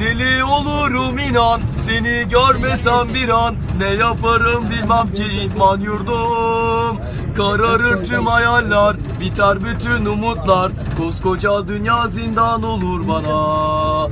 Deli olurum inan Seni görmesem bir an. Ne yaparım bilmem ki idman yurdum. Kararır tüm hayaller Biter bütün umutlar. Koskoca dünya zindan olur bana.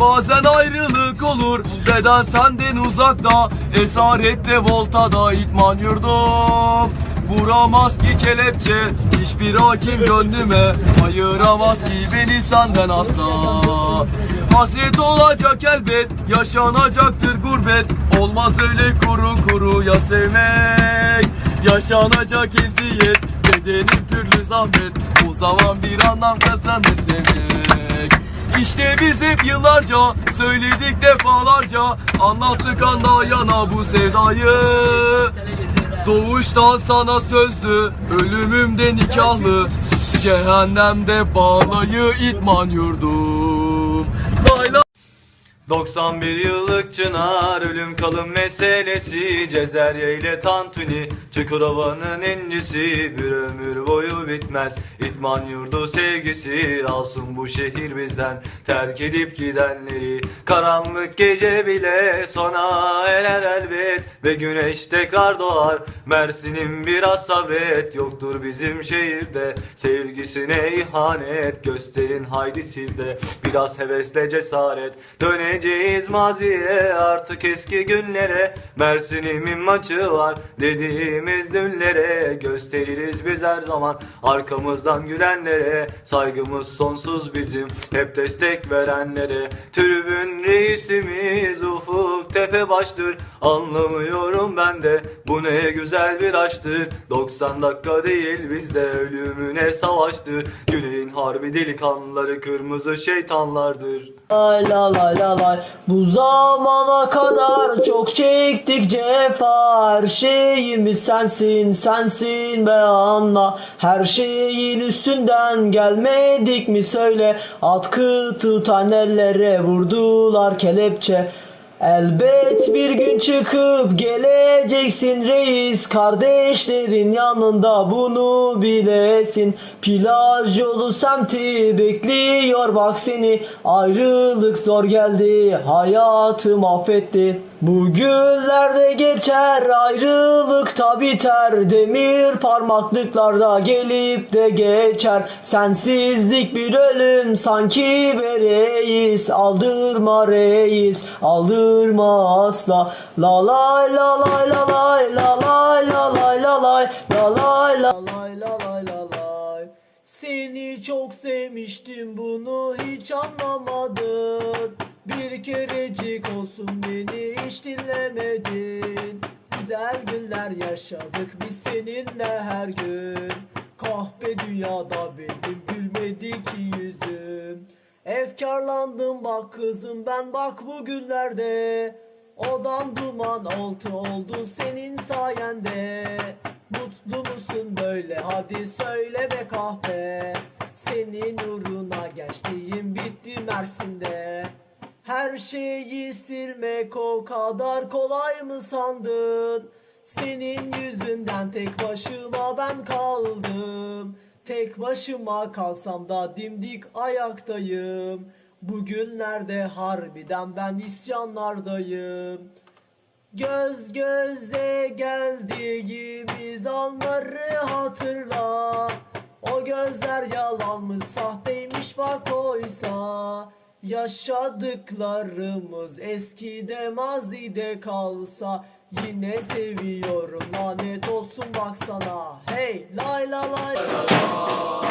Bazen ayrılık olur Beden senden uzakta. Esaretle voltada idman yurdum Vuramaz ki kelepçe Hiçbir hakim gönlüme Ayıramaz ki beni senden asla. Hasret olacak elbet Yaşanacaktır gurbet. Olmaz öyle kuru kuru ya sevmek. Yaşanacak eziyet Bedenin türlü zahmet. O zaman bir anlam kazanır sevmek. İşte biz hep yıllarca Söyledik defalarca. Anlattık anda yana bu sevdayı Doğuştan sana sözlü Ölümümde nikahlı. Cehennemde bağlayı itman yurdum. Lay lay 91 yıllık çınar ölüm kalım meselesi. Cezerye ile Tantuni Çukurova'nın incisi. Bir ömür boyu bitmez İtman yurdu sevgisi. Alsın bu şehir bizden Terk edip gidenleri. Karanlık gece bile sona erer elbet. Ve güneş tekrar doğar Mersin'in biraz sabret. Yoktur bizim şehirde Sevgisine ihanet. Gösterin haydi sizde Biraz hevesle cesaret Döneceğiz maziye artık eski günlere. Mersin'imin maçı var dediğimiz dünlere Gösteririz biz her zaman arkamızdan gülenlere. Saygımız sonsuz bizim hep destek verenlere. Tribün reisimiz tepe baştır. Anlamıyorum ben de bu ne güzel bir aşktır. 90 dakika değil bizde ölümüne savaştır. Güneyin harbi delikanlıları kırmızı şeytanlardır. Lay la lay la lay. Bu zamana kadar çok çektik cefa. Her şeyimiz sensin sensin be anla Her şeyin üstünden gelmedik mi söyle. Atkı tutan ellere vurdular kelepçe Elbet bir gün çıkıp geleceksin reis. Kardeşlerin yanında bunu bilesin. Plaj yolu semti bekliyor bak seni. Ayrılık zor geldi hayatı mahvetti Bugünlerde geçer ayrılık da biter. Demir parmaklıklarda gelip de geçer. Sensizlik bir ölüm sanki be reis Aldırma reis aldırma asla. La lay la lay la lay la lay la lay la La la la la Seni çok sevmiştim bunu hiç anlamadın Bir kerecik olsun beni hiç dinlemedin. Güzel günler yaşadık biz seninle her gün. Kahpe dünyada benim gülmedi ki yüzüm. Efkarlandım bak kızım ben bak bugünlerde. Odam duman oldu oldun senin sayende. Mutlu musun böyle? Hadi söyle be kahpe. Senin uğruna gençliğim bitti Mersin'de Her şeyi silmek o kadar kolay mı sandın? Senin yüzünden tek başıma ben kaldım. Tek başıma kalsam da dimdik ayaktayım. Bugünlerde harbiden ben isyanlardayım. Göz göze geldiğimiz anları hatırla. O gözler yalanmış sahteymiş bak oysa Yaşadıklarımız eskide mazide kalsa Yine seviyorum. Lanet olsun baksana. Hey lay la lay. Uykusuz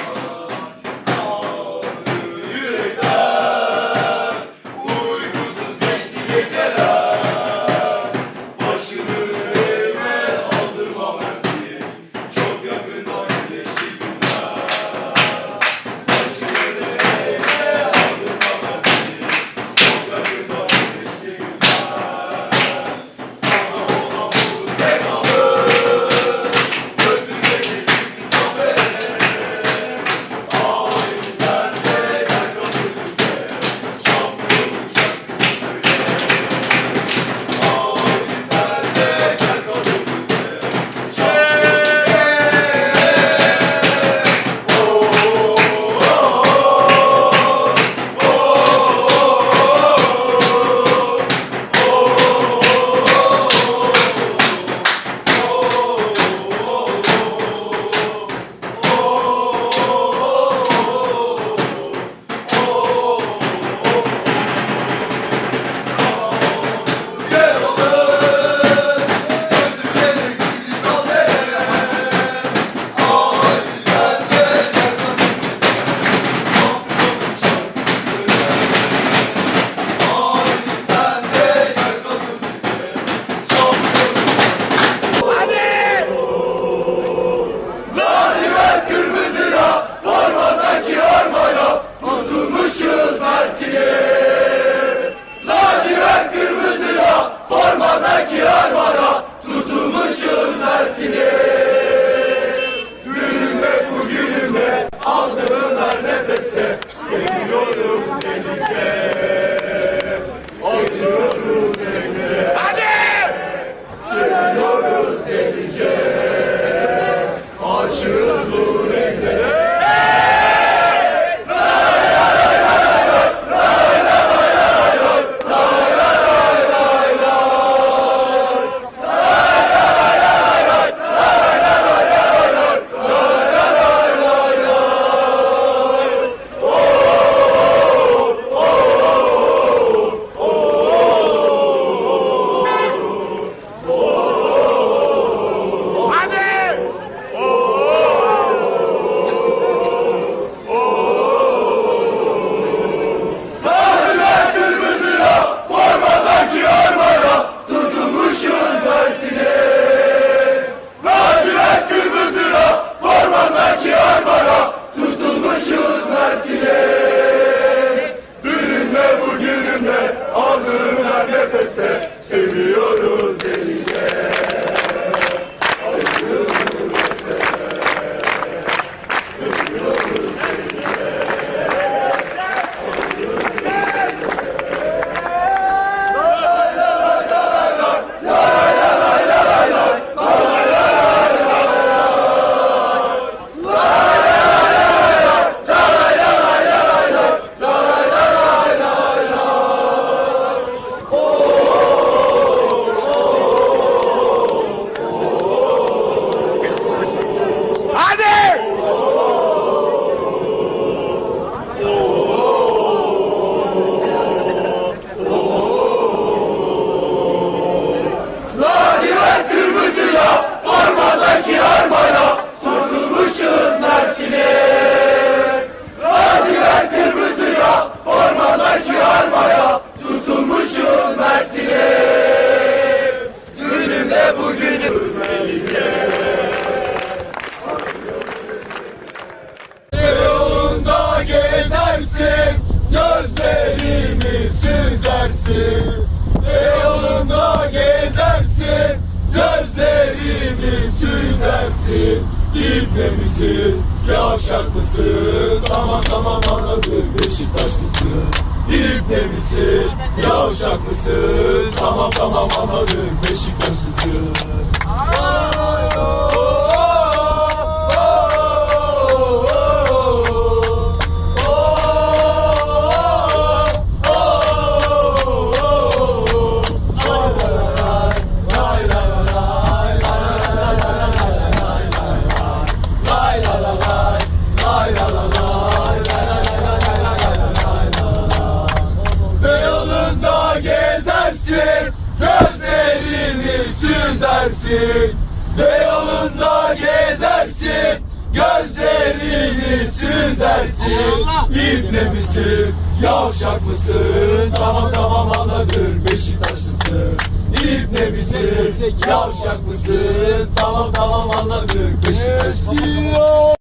gezersin Beyoğlu'nda gezersin Gözlerimi süzersin İbne misin, yavşak mısın? Tamam tamam anladım Beşiktaşlısın İbne misin, yavşak mısın? Tamam tamam anladım Beşiktaşlısın Beyoğlu'nda gezersin Gözlerini süzersin İbne misin? Yavşak mısın? Tamam tamam anladım Beşiktaşlısın İbne misin? Yavşak mısın? Tamam tamam anladım Beşiktaşlısın